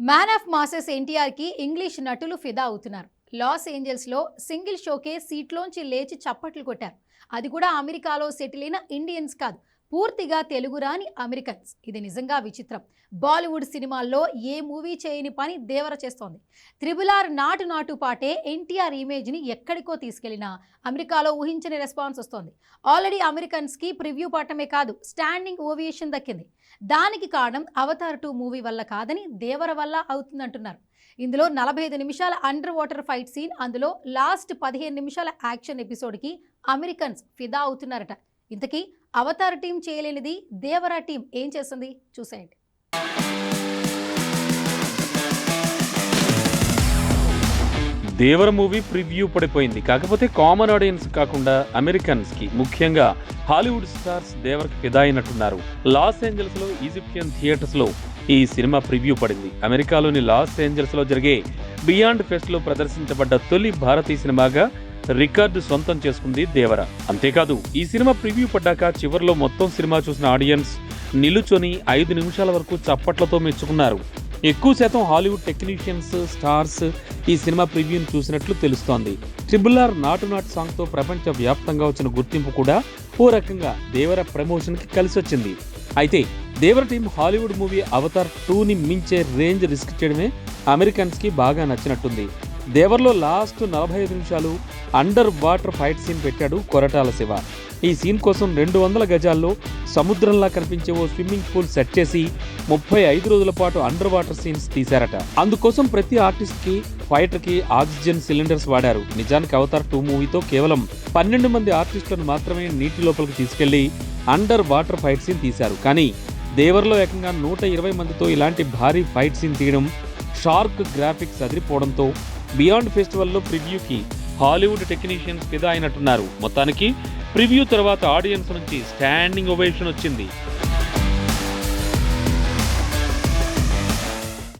Man of masses ఎన్టీఆర్కి English నటులు ఫిదా అవుతున్నారు. లాస్ ఏంజల్స్లో సింగిల్ షోకే సీట్లోంచి లేచి చప్పట్లు కొట్టారు. అది కూడా అమెరికాలో సెటిల్ అయిన ఇండియన్స్ కాదు. పూర్తిగా తెలుగు రాని అమెరికన్స్. ఇది నిజంగా విచిత్రం. బాలీవుడ్ సినిమాల్లో ఏ మూవీ చేయని పని దేవర చేస్తోంది. త్రిబుల్ ఆర్ నాటు నాటు పాటే ఎన్టీఆర్ ఇమేజ్ని ఎక్కడికో తీసుకెళ్ళినా అమెరికాలో ఊహించని రెస్పాన్స్ వస్తోంది. ఆల్రెడీ అమెరికన్స్కి ప్రివ్యూ పట్టమే కాదు స్టాండింగ్ ఓవియేషన్ దక్కింది. దానికి కారణం అవతార్ టూ మూవీ వల్ల కాదని దేవర వల్ల అవుతుందంటున్నారు. ఇందులో నలభై ఐదు నిమిషాల అండర్ వాటర్ ఫైట్ సీన్ అందులో లాస్ట్ పదిహేను నిమిషాల యాక్షన్ ఎపిసోడ్కి అమెరికన్స్ ఫిదా అవుతున్నారట. ఇంతకీ అవతార్ టీం చేయలేనిది దేవర టీం ఏం చేస్తుంది? చూసేయండి. దేవర మూవీ ప్రివ్యూ పడిపోయింది. కాకపోతే కామన్ ఆడియన్స్ కాకుండా అమెరికన్స్కి ముఖ్యంగా హాలీవుడ్ స్టార్స్ దేవర్కి ఫిదా అయినట్టున్నారు. లాస్ ఏంజల్స్లో ఈజిప్షియన్ థియేటర్స్లో ఈ సినిమా ప్రివ్యూ పడింది. అమెరికాలోని లాస్ ఏంజల్స్లో జరిగే బియాండ్ ఫెస్ట్లో ప్రదర్శించబడ్డ తొలి భారతీయ సినిమాగా రికార్డు సొంతం చేసుకుంది దేవర. అంతేకాదు ఈ సినిమా ప్రివ్యూ పడ్డాక చివరిలో మొత్తం సినిమా చూసిన ఆడియన్స్ నిలుచొని ఐదు నిమిషాల వరకు చప్పట్లతో మెచ్చుకున్నారు. ఎక్కువ శాతం హాలీవుడ్ టెక్నీషియన్స్ స్టార్స్ ఈ సినిమా ప్రివ్యూని చూసినట్లు తెలుస్తోంది. ట్రిబుల్ ఆర్ నాటు నాటు సాంగ్తో ప్రపంచ వ్యాప్తంగా వచ్చిన గుర్తింపు కూడా ఓ రకంగా దేవర ప్రమోషన్కి కలిసి వచ్చింది అయితే Devara team Hollywood movie Avatar టూని మించే రేంజ్ రిస్క్ చేయడమే అమెరికన్స్కి బాగా నచ్చినట్టుంది. దేవర్లో లాస్ట్ నలభై ఐదు నిమిషాలు అండర్ వాటర్ ఫైట్ సీన్ పెట్టాడు కొరటాల శివ. ఈ సీన్ కోసం రెండు వందల గజాల్లో సముద్రంలా కనిపించే ఓ స్విమ్మింగ్ పూల్ సెట్ చేసి ముప్పై ఐదు రోజుల పాటు అండర్ వాటర్ సీన్స్ తీశారట. అందుకోసం ప్రతి ఆర్టిస్ట్కి ఫైటర్కి ఆక్సిజన్ సిలిండర్స్ వాడారు. నిజానికి అవతార్ టూ మూవీతో కేవలం పన్నెండు మంది ఆర్టిస్టులను మాత్రమే నీటి లోపలికి తీసుకెళ్ళి అండర్ వాటర్ ఫైట్ సీన్ తీశారు. కానీ దేవర్లో ఏకంగా నూట ఇరవై మందితో ఇలాంటి భారీ ఫైట్ సీన్ తీయడం షార్క్ గ్రాఫిక్స్ అదిరిపోవడంతో బియాండ్ ఫెస్టివల్లో ప్రివ్యూకి హాలీవుడ్ టెక్నీషియన్స్ ఫిదా అయినట్టున్నారు. మొత్తానికి ప్రివ్యూ తర్వాత ఆడియన్స్ నుంచి స్టాండింగ్ ఒవేషన్ వచ్చింది.